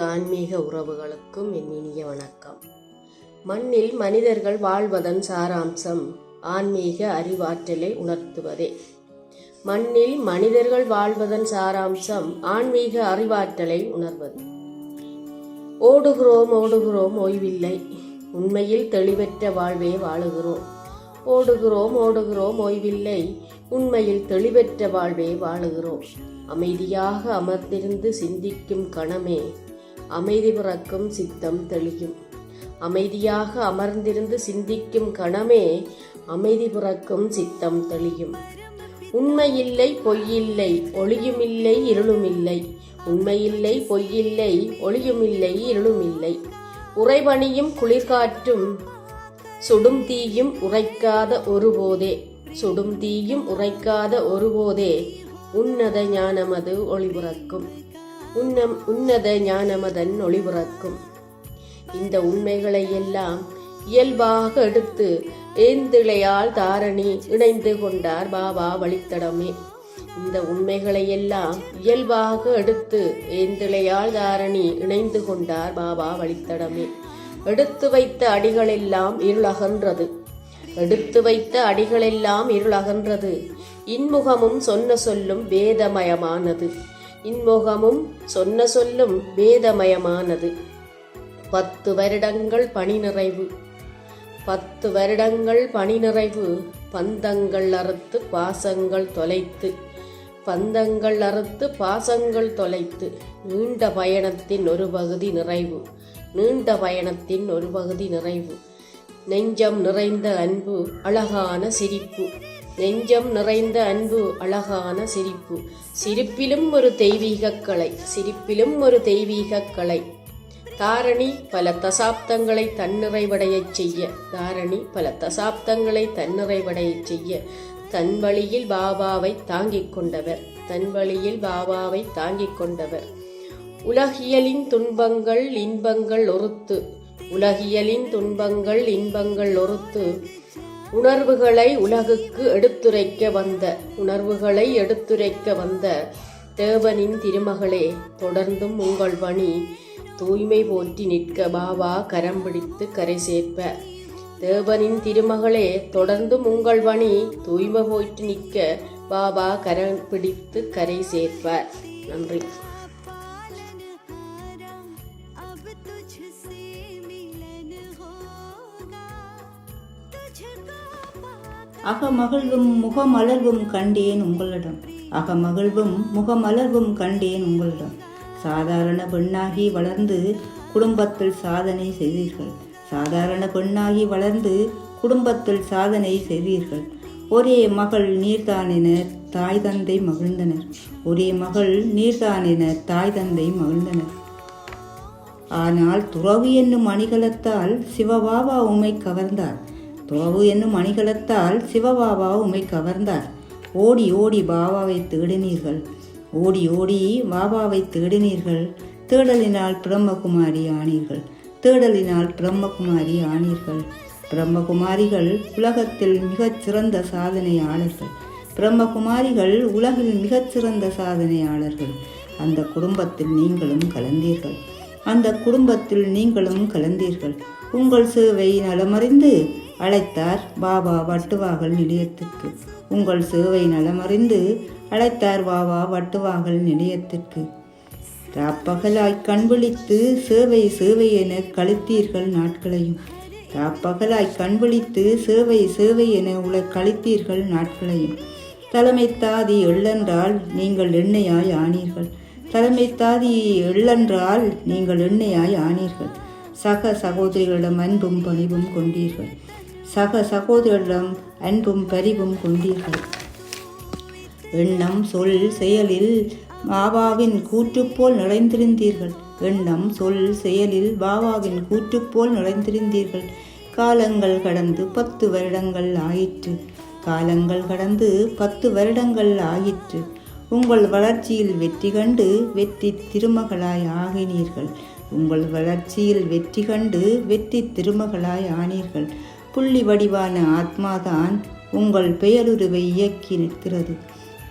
ஆன்மீக உறவுகளுக்கும் என் இனிய வணக்கம். மண்ணில் மனிதர்கள் வாழ்வதன் சாராம்சம் ஆன்மீக அறிவாற்றலை உணர்த்துவதே. மண்ணில் மனிதர்கள் வாழ்வதன் சாராம்சம் ஆன்மீக அறிவாற்றலை உணர்வது. ஓடுகிறோம் ஓடுகிறோம் ஓய்வில்லை. உண்மையில் தெளிவற்ற வாழ்வே வாழுகிறோம். ஓடுகிறோம் ஓடுகிறோம் ஓய்வில்லை. உண்மையில் தெளிவற்ற வாழ்வே வாழுகிறோம். அமைதியாக அமர்ந்திருந்து சிந்திக்கும் கணமே அமைதி பிறக்கும் சித்தம் தெளியும். அமைதியாக அமர்ந்திருந்து சிந்திக்கும் கணமே அமைதி பிறக்கும் சித்தம் தெளியும். உண்மையில்லை பொய்யில்லை ஒளியுமில்லை இருளுமில்லை. உண்மையில்லை பொய்யில்லை ஒளியுமில்லை இருளுமில்லை. உறைபணியும் குளிர்காற்றும் சுடும் தீயும் உரைக்காத ஒருபோதே. சுடும் தீயும் உரைக்காத ஒருபோதே. உன்னத ஞானமது ஒளிபுறக்கும் உன்னம் உன்னத ஞானமதன் ஒளிபுறக்கும். இந்த உண்மைகளை எல்லாம் இயல்பாக எடுத்து ஏந்திழையால் தாரணி இணைந்து கொண்டார் பாபா வழித்தடமே. இந்த உண்மைகளை எல்லாம் இயல்பாக எடுத்து ஏந்திழையால் தாரணி இணைந்து கொண்டார் பாபா வழித்தடமே. எடுத்து வைத்த அடிகளெல்லாம் இருளகன்றது. எடுத்து வைத்த அடிகளெல்லாம் இருளகன்றது. இன்முகமும் சொன்ன சொல்லும் வேதமயமானது. இன்முகமும் சொன்ன சொல்லும் வேதமயமானது. பத்து வருடங்கள் பணி நிறைவு. பத்து வருடங்கள் பணி நிறைவு. பந்தங்கள் அறுத்து பாசங்கள் தொலைத்து. பந்தங்கள் அறுத்து பாசங்கள் தொலைத்து. நீண்ட பயணத்தின் ஒரு பகுதி நிறைவு. நீண்ட பயணத்தின் ஒரு பகுதி நிறைவு. நெஞ்சம் நிறைந்த அன்பு அழகான சிரிப்பு. நெஞ்சம் நிறைந்த அன்பு அழகான சிரிப்பு. சிரிப்பிலும் ஒரு தெய்வீகக் கலை. சிரிப்பிலும் ஒரு தெய்வீகக் கலை. தாரணி பல தசாப்தங்களை தன்னிறைவடையச் செய்ய. தாரணி பல தசாப்தங்களை தன்னிறைவடையச் செய்ய. தன் வழியில் பாபாவை தாங்கிக் கொண்டவர். தன் வழியில் பாபாவை தாங்கிக் கொண்டவர். உலகியலின் துன்பங்கள் இன்பங்கள் ஒருத்து. உலகியலின் துன்பங்கள் இன்பங்கள் ஒருத்து. உணர்வுகளை உலகுக்கு எடுத்துரைக்க வந்த உணர்வுகளை எடுத்துரைக்க வந்த தேவனின் திருமகளே தொடர்ந்தும் உங்கள் பணி தூய்மை போற்றி நிற்க பாபா கரம் பிடித்து கரை சேர்ப்ப. தேவனின் திருமகளே தொடர்ந்தும் உங்கள் பணி தூய்மை போற்றி நிற்க பாபா கரம் பிடித்து கரை சேர்ப்பார் நன்றி. அகமகிழ்வும் முகமலர்வும் கண்டேன் உங்களிடம். அகமகிழ்வும் முகமலர்வும் கண்டேன் உங்களிடம். சாதாரண பெண்ணாகி வளர்ந்து குடும்பத்தில் சாதனை செய்தீர்கள். சாதாரண பெண்ணாகி வளர்ந்து குடும்பத்தில் சாதனை செய்தீர்கள். ஒரே மகள் நீர்தானினர் தாய் தந்தை மகிழ்ந்தனர். ஒரே மகள் நீர்தானினர் தாய் தந்தை மகிழ்ந்தனர். ஆனால் துறவு என்னும் அணிகலத்தால் சிவபாபா உமை கவர்ந்தார். துறவு என்னும் அணிகலத்தால் சிவபாபா உமை கவர்ந்தார். ஓடி ஓடி பாபாவை தேடினீர்கள். ஓடி ஓடி பாபாவை தேடினீர்கள். தேடலினால் பிரம்மகுமாரி ஆனீர்கள். தேடலினால் பிரம்மகுமாரி ஆனீர்கள். பிரம்மகுமாரிகள் உலகத்தில் மிகச் சிறந்த சாதனையாளர்கள். பிரம்மகுமாரிகள் உலகில் மிகச்சிறந்த சாதனையாளர்கள். அந்த குடும்பத்தில் நீங்களும் கலந்தீர்கள். அந்த குடும்பத்தில் நீங்களும் கலந்தீர்கள். உங்கள் சேவை நலமறிந்து அழைத்தார் பாபா வட்டுவாகல் நிலையத்திற்கு. உங்கள் சேவை நலமறிந்து அழைத்தார் பாபா வட்டுவாகல் நிலையத்திற்கு. ராப்பகலாய் கண்விழித்து சேவை சேவை என கழித்தீர்கள் நாட்களையும். ராப்பகலாய் கண்விழித்து சேவை சேவை என உல கழித்தீர்கள் நாட்களையும். தலைமை தாதி எள்ளென்றால் நீங்கள் எண்ணெயாய் ஆனீர்கள். தலைமை தாதி எள்ளென்றால் நீங்கள் எண்ணெயாய் ஆனீர்கள். சக சகோதரிகளிடம் அன்பும் பணிவும் கொண்டீர்கள். சக சகோதரர்களிடம் அன்பும் பரிவும் கொண்டீர்கள். எண்ணம் சொல் செயலில் பாபாவின் கூற்றுப்போல் நுழைந்திருந்தீர்கள். எண்ணம் சொல் செயலில் பாபாவின் கூற்றுப்போல் நுழைந்திருந்தீர்கள். காலங்கள் கடந்து பத்து வருடங்கள் ஆயிற்று. காலங்கள் கடந்து பத்து வருடங்கள் ஆயிற்று. உங்கள் வளர்ச்சியில் வெற்றி கண்டு வெற்றி திருமகளாய் ஆகினீர்கள். உங்கள் வளர்ச்சியில் வெற்றி கண்டு வெற்றி திருமகளாய் ஆனீர்கள். புள்ளி வடிவான ஆத்மாதான் உங்கள் பெயருருவை இயக்கி நிற்கிறது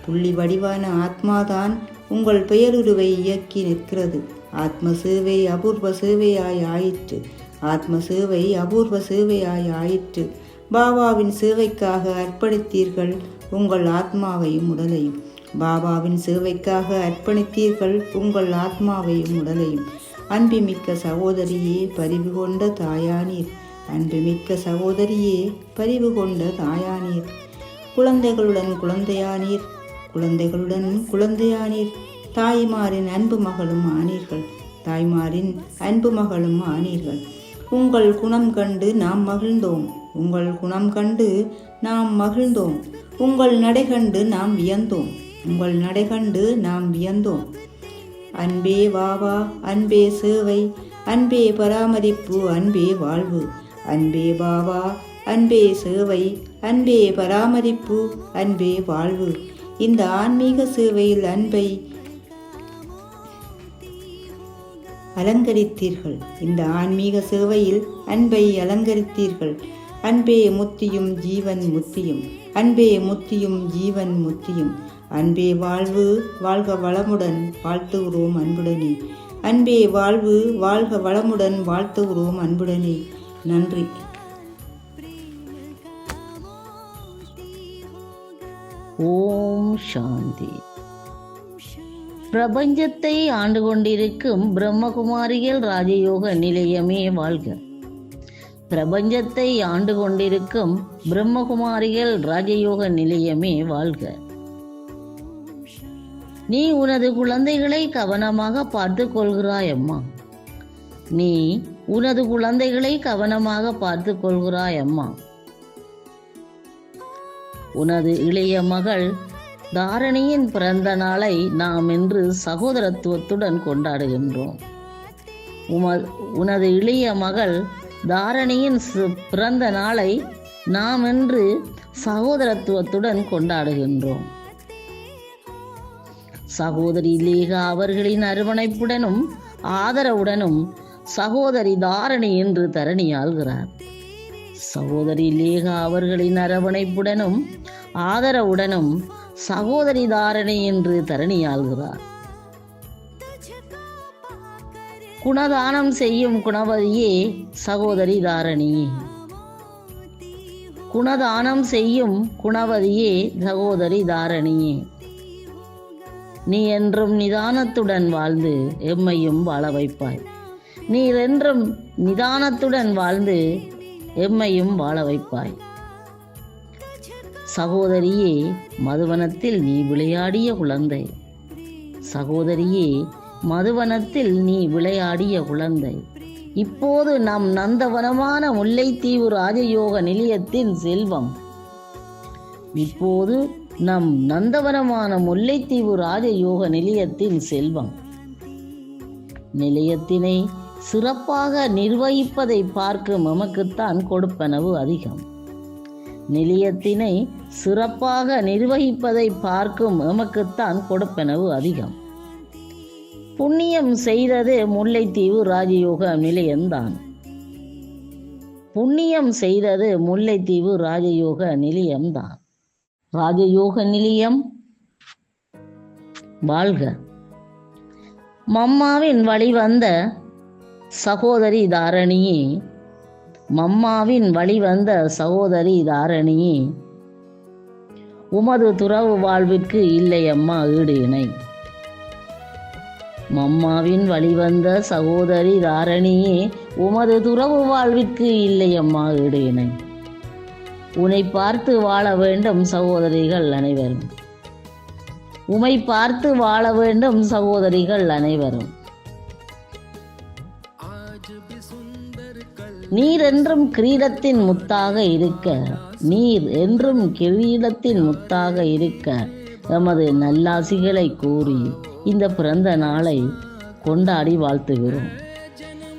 புள்ளி வடிவான ஆத்மாதான் உங்கள் பெயருருவை இயக்கி நிற்கிறது ஆத்ம சேவை அபூர்வ சேவையாய் ஆயிற்று. ஆத்ம சேவை அபூர்வ சேவையாய் ஆயிற்று. பாபாவின் சேவைக்காக அர்ப்பணித்தீர்கள் உங்கள் ஆத்மாவையும் உடலையும். பாபாவின் சேவைக்காக அர்ப்பணித்தீர்கள் உங்கள் ஆத்மாவையும் உடலையும். அன்புமிக்க சகோதரியே பரிவு கொண்ட தாயானீர். அன்புமிக்க சகோதரியே பரிவு கொண்ட தாயானீர். குழந்தைகளுடன் குழந்தையானீர் குழந்தைகளுடன் குழந்தையானீர். தாய்மாரின் அன்பு மகளும் ஆனீர்கள். தாய்மாரின் அன்பு மகளும் ஆனீர்கள். உங்கள் குணம் கண்டு நாம் மகிழ்ந்தோம். உங்கள் குணம் கண்டு நாம் மகிழ்ந்தோம். உங்கள் நடை கண்டு நாம் வியந்தோம். உங்கள் நடை கண்டு நாம் வியந்தோம். அன்பே வாவா அன்பே சேவை அன்பே பராமரிப்பு அன்பே வாழ்வு. அன்பே பாவா அன்பே சேவை அன்பே பராமரிப்பு அன்பே வாழ்வு. இந்த ஆன்மீக சேவையில் அன்பை அலங்கரித்தீர்கள். இந்த ஆன்மீக சேவையில் அன்பை அலங்கரித்தீர்கள். அன்பே முத்தியும் ஜீவன் முத்தியும் அன்பே முத்தியும் ஜீவன் முத்தியும். அன்பே வாழ்வு வாழ்க வளமுடன் வாழ்த்துகிறோம் அன்புடனே. அன்பே வாழ்வு வாழ்க வளமுடன் வாழ்த்துகிறோம் அன்புடனே. நன்றி. ஓம் சாந்தி. பிரபஞ்சத்தை ஆண்டு கொண்டிருக்கும் பிரம்மகுமாரிகள் ராஜயோக நிலையமே வாழ்க. பிரபஞ்சத்தை ஆண்டு கொண்டிருக்கும் பிரம்மகுமாரிகள் ராஜயோக நிலையமே வாழ்க. நீ உனது குழந்தைகளை கவனமாக பார்த்து கொள்கிறாய் அம்மா. நீ உனது குழந்தைகளை கவனமாக பார்த்து கொள்கிறாய் அம்மா. உனது இளைய மகள் தாரணியின் பிறந்த நாளை நாம் இன்று சகோதரத்துவத்துடன் கொண்டாடுகின்றோம். உம உனது இளைய மகள் தாரணியின் சு- பிறந்த நாளை நாம் இன்று சகோதரத்துவத்துடன் கொண்டாடுகின்றோம். சகோதரி லேகா அவர்களின் அரவணைப்புடனும் ஆதரவுடனும் சகோதரி தாரணி என்று தரணி ஆள்கிறார். சகோதரி லேகா அவர்களின் அரவணைப்புடனும் ஆதரவுடனும் சகோதரி தாரணி என்று தரணி ஆள்கிறார். குணதானம் செய்யும் குணவதியே சகோதரி தாரணி. குணதானம் செய்யும் குணவதியே சகோதரி தாரணியே நீ என்றும் நிதானத்துடன் வாழ்ந்து எம்மையும் வாழ வைப்பாய். நீர் என்றும் நிதானத்துடன் வாழ்ந்து எம்மையும் வாழ வைப்பாய். சகோதரியே மதுவனத்தில் நீ விளையாடிய குழந்தை. சகோதரியே மதுவனத்தில் நீ விளையாடிய குழந்தை. இப்போது நம் நந்தவனமான முல்லைத்தீவு ராஜயோக நிலையத்தின் செல்வம். இப்போது நம் நந்தவனமான முல்லைத்தீவு ராஜயோக நிலையத்தின் செல்வம். நிலையத்தினை சிறப்பாக நிர்வகிப்பதை பார்க்கும் எமக்குத்தான் கொடுப்பனவு அதிகம். நிலையத்தினை சிறப்பாக நிர்வகிப்பதை பார்க்கும் எமக்குத்தான் கொடுப்பனவு அதிகம். புண்ணியம் செய்தது முல்லைத்தீவு ராஜயோக நிலையம்தான் புண்ணியம் செய்தது முல்லைத்தீவு ராஜயோக நிலையம்தான் ராஜயோக நிலையம்? வாழ்க. மம்மாவின் வழிவந்த சகோதரி தாரணியே மம்மாவின் வழிவந்த சகோதரி தாரணியே உமது துறவு வாழ்விற்கு இல்லை அம்மா ஈடு இணை மம்மாவின் வழிவந்த சகோதரி தாரணியே உமது துறவு வாழ்விற்கு இல்லை அம்மா ஈடு இணை உன்னை பார்த்து வாழ வேண்டும் சகோதரிகள் அனைவரும். உமை பார்த்து வாழ வேண்டும் சகோதரிகள் அனைவரும். நீர் என்றும் கிரீடத்தின் முத்தாக இருக்க. நீர் என்றும் கிரீடத்தின் முத்தாக இருக்க. எமது நல்லாசிகளை கூறி இந்த பிறந்த நாளை கொண்டாடி வாழ்த்துகிறோம்.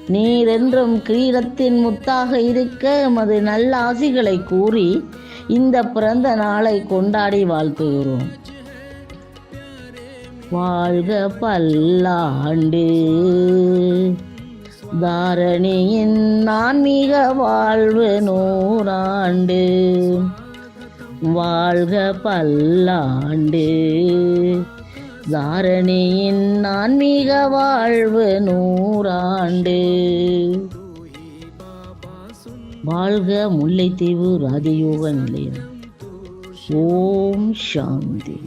நீர் என்றும் கிரீடத்தின் முத்தாக இருக்க. எமது நல்ல ஆசிகளை கூறி இந்த பிறந்த நாளை கொண்டாடி வாழ்த்துகிறோம். வாழ்க பல்லாண்டு. தாரணியின் ஆன்மீக வாழ்வு நூறாண்டு. வாழ்க பல்லாண்டு. தாரணியின் ஆன்மீக வாழ்வு நூறாண்டு. வாழ்க முல்லைத்தீவு ராஜயோக நிலையம். ஓம் சாந்தி.